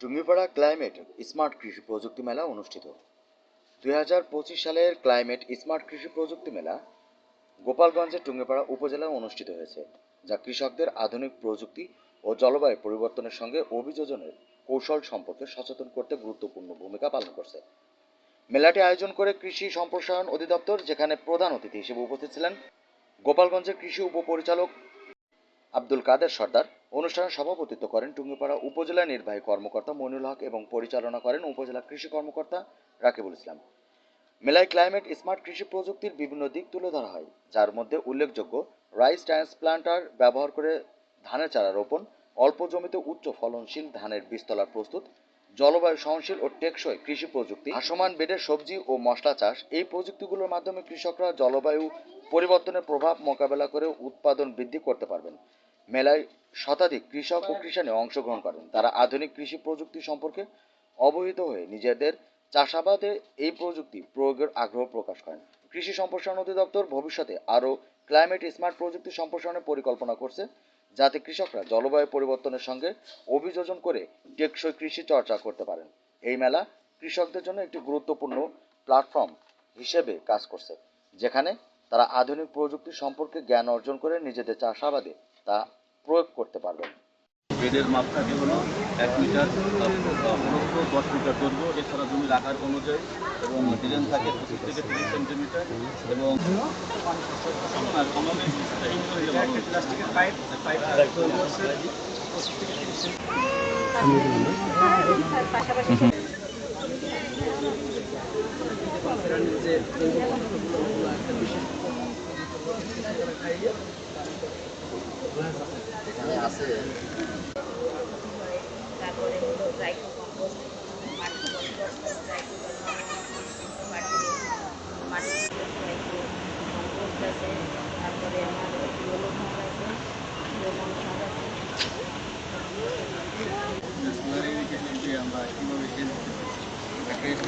Tungipara climate smart কৃষি প্রযুক্তি মেলা অনুষ্ঠিত। দুই হাজার পঁচিশ সালের ক্লাইমেট স্মার্ট কৃষি প্রযুক্তি মেলা গোপালগঞ্জের টুঙ্গিপাড়া উপজেলায় অনুষ্ঠিত হয়েছে, যা কৃষকদের আধুনিক প্রযুক্তি ও জলবায়ু পরিবর্তনের সঙ্গে অভিযোজনের কৌশল সম্পর্কে সচেতন করতে গুরুত্বপূর্ণ ভূমিকা পালন করছে। মেলাটি আয়োজন করে কৃষি সম্প্রসারণ অধিদপ্তর, যেখানে প্রধান অতিথি হিসেবে উপস্থিত ছিলেন গোপালগঞ্জের কৃষি উপপরিচালক আব্দুল কাদের সর্দার অনুষ্ঠানে সভাপতিত্ব করেন টুঙ্গিপাড়া উপজেলা নির্বাহী কর্মকর্তা মইনুল হক এবং পরিচালনা করেন উপজেলা কৃষি কর্মকর্তা রাকিবুল ইসলাম। মেলায় ক্লাইমেট স্মার্ট কৃষি প্রযুক্তির বিভিন্ন দিক তুলে ধরা হয়, যার মধ্যে উল্লেখযোগ্য রাইস ট্রান্সপ্লান্টার ব্যবহার করে ধানের চারা রোপণ, অল্প জমিতে উচ্চ ফলনশীল ধানের বীজতলা প্রস্তুত, জলবায়ু সহনশীল ও টেকসই কৃষি প্রযুক্তি, ভাসমান বেডের সবজি ও মশলা চাষ। এই প্রযুক্তিগুলোর মাধ্যমে কৃষকরা জলবায়ু পরিবর্তনের প্রভাব মোকাবেলা করে উৎপাদন বৃদ্ধি করতে পারবেন। মেলায় শতাধিক কৃষক ও কৃষানে অংশগ্রহণ করেন। তারা আধুনিক কৃষি প্রযুক্তি সম্পর্কে অবহিত হয়ে নিজেদের চাষাবাদে এই প্রযুক্তি প্রয়োগের আগ্রহ প্রকাশ করেন। কৃষি সম্প্রসারণ অধিদপ্তর ভবিষ্যতে আরও ক্লাইমেট স্মার্ট প্রযুক্তি সম্প্রসারণের পরিকল্পনা করছে, যাতে কৃষকরা জলবায়ু পরিবর্তনের সঙ্গে অভিযোজন করে টেকসই কৃষি চর্চা করতে পারেন। এই মেলা কৃষকদের জন্য একটি গুরুত্বপূর্ণ প্ল্যাটফর্ম হিসেবে কাজ করছে, যেখানে তারা আধুনিক প্রযুক্তি সম্পর্কে জ্ঞান অর্জন করে নিজেদের চাষাবাদে তা প্রয়োগ করতে পারবেন। বেডের মাপ থাকে হলো এক মিটার প্রস্থ দশ মিটার দৈর্ঘ্য। এছাড়া জমির আকার অনুযায়ী এবং ডিজাইন থাকে পঁচিশ থেকে তিরিশ সেন্টিমিটার এবং আমাদের প্লাস্টিকের পাইপ পাইপ তারপরে হলো ট্রাইকো কম্পোস্ট মাটি কম্পোস্ট ট্রাইকো মাটি মাটি ট্রাইকো কম্পোস্ট আছে তারপরে আমাদের ইয়েলো সার আছে লেমন সার আছে আমরা কীভাবে চেঞ্জ একটা এসে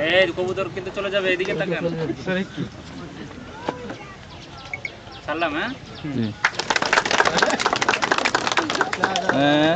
এই কবুতর কিন্তু চলে যাবে এদিকে তাকান। ছাড়লাম হ্যাঁ? হ্যাঁ।